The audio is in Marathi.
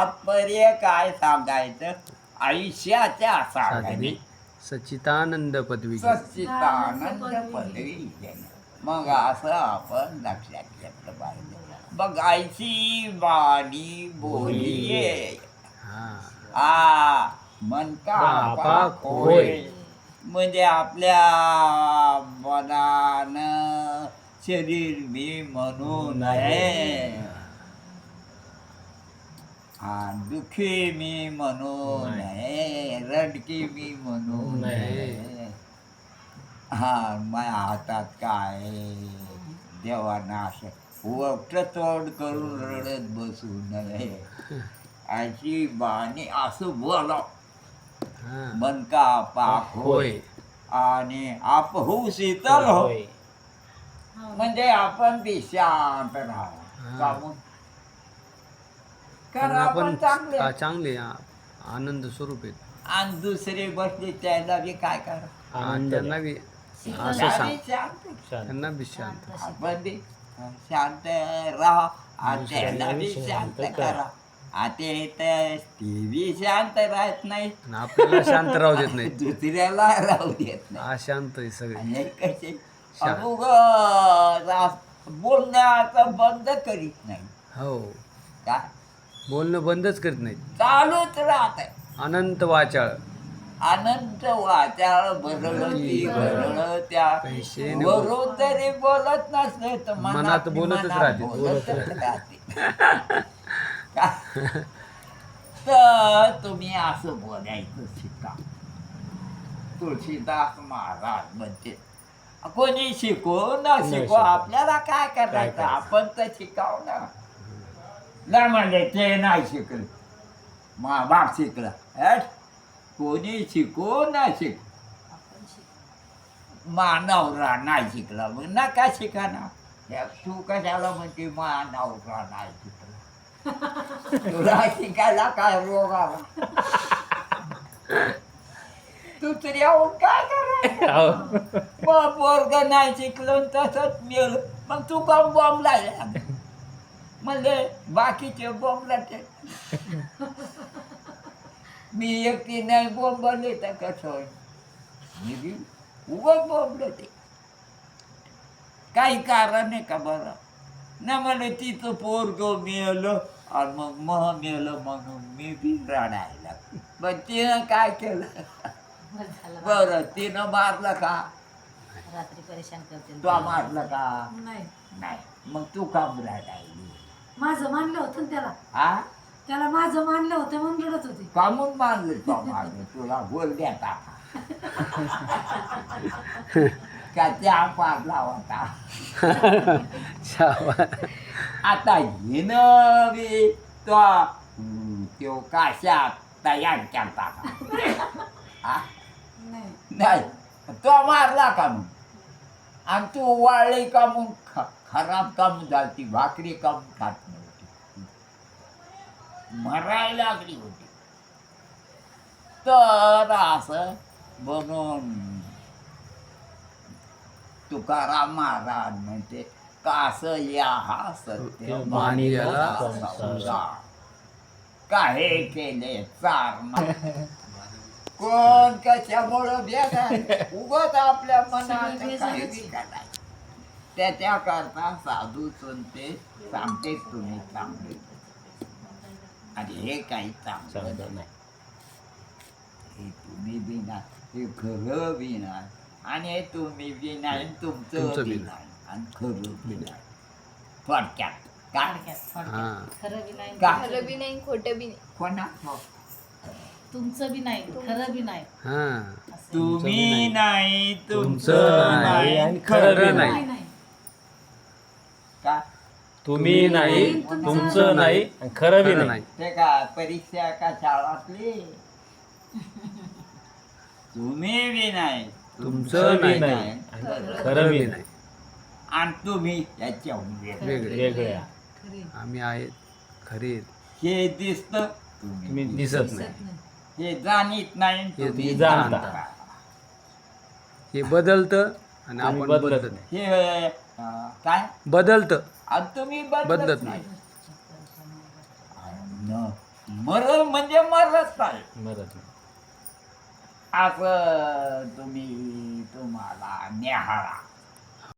तात्पर्य काय सांगायचं? आयुष्याच्या साधने सच्चितानंद पदवी सच्चिदानंद पदवी घेणं मग असं आपण लक्षात घेतलं पाहिजे. बघायची वाणी बोलिये. हा. आ मन का पापा पाप होय. म्हणजे आपल्या मनानं शरीर मी म्हणू नये हा दुखी मी म्हणू नये रडकी मी म्हणू नये. हा माझ्या हातात काय? देवाना असं वक्त तोड करून रडत बसू नये. अशी बाणी असं बोला. हा. मन का पाप होय. होय आणि आप होऊ शीतल हो. म्हणजे आपण बी शांत राहावं का मग? कारण आपण चांगले आ- आनंद स्वरूप आहेत. आणि दुसरे बसले त्याला बी काय करा आणि त्यांना बी असं सांग. शांत. त्यांना बी शांत. आपण बी शांत राहा. आणि त्याला बी शांत करा. आता ते ते बी शांत राहत नाही. आणि आपल्याला शांत राहू देत नाही. दुसऱ्याला राहू देत नाही. अशांत आहे सगळे. आणि हे कसे शांत. अमुक बोलण्याचं बंद करीत नाही. हो. काय? बोलणं बंदच करत नाहीत. चालूच राहत अनंत वाचाळ. अनंत वाचाळ भरळ ती भरळ त्या पैसे न- वरून तरी बोलत नसले तर मनात बोलतच राहते. बोलतच राहते. का? तर तुम्ही असं बोलायचं शिका. तुळशीदास महाराज म्हणते कोणी शिको न शिको आपल्याला काय करायचं? आपण तर शिकाव ना. नाही म्हणले ते नाही शिकले. मा बाप शिकला. हट. कोणी शिको ना शिक मानवरा नाही शिकला. मग नका शिका ना. तू कशाला म्हणते मानवरा नाही शिकला. तुला शिकायला काय रोग आला दुसऱ्याहून काय करायचं? मग पोरग नाही शिकलो तसंच मिळलं मग तू काम बॉम्ब लागला म्हणले बाकीचे बॉम्ब लागते मी एकटी नाही बोंबले तर कसं मी बी उगाच बोंबलं ते काही कारण आहे का बरं? ना मला तिचं पोरग मिळालं आणि मग मह मिळालं म्हणून मी बी रडायला. पण तिनं काय केलं? बरं तिनं मारलं का? रात्री परेशान करते. तू मारलं का? नाही. नाही. मग तू काम रडायली. माझं मानलं होतं ना त्याला. हा त्याला माझं मानलं होतं म्हणून रडत होते. कामून मारलं तो तुला बोल द्या का त्या पाडला होता शाबा. आता हिनं बी तो हम्म, त्यो काशात तयार केलता. का हा? नाही. नाही. तो मारला का मग? आणि तू वाळली का ख- खराब काम झाली भाकरी काम खात नव्हती. मरायला लागली होती. तर असं बनून तुकाराम महाराज म्हणते कास या हा सत्य मानियाला संसार. काहे केले चार कोण कशामुळं भेगा उगत आपल्या मनात काही करायचं. त्याच्याकरता साधू संते सांगते तुम्ही चांगले आणि हे काही चांगलं नाही. हे तुम्ही बी नाही हे खरं बी नाही आणि हे तुम्ही बी नाही तुमचं तुमचं बी बी नाही आणि खरं बी नाही थोडक्यात. काय हा. खरं बी नाही का? खरं बी नाही खोटं बी नाही कोणा तुमचं बी नाही खरं बी नाही. हा. तुम्ही नाही. तुमचं नाही, नाही खरं नाही. का? तुम्ही नाही तुमचं नाही. आणि खरं बी नाही. ते का परीक्षा का शाळातली? तुम्ही बी नाही तुमचं बी नाही. नाही. खरं. बी नाही. आणि तुम्ही याच्याहून वेगळे. वेगळे. वेगळ्या. खरे आम्ही आहेत खरे हे दिसत तुम्ही. दिसत नाही. हे जाणीत नाही हे तुम्ही जाणता. हे बदलतं आणि आपण बदलत बदलत नाही. हे अं, काय बदलतं आणि तुम्ही बदलत बदलत नाही. नाही न मरण म्हणजे मरत नाही मरत नाही. असं तुम्ही तुम्हाला न्याहाळा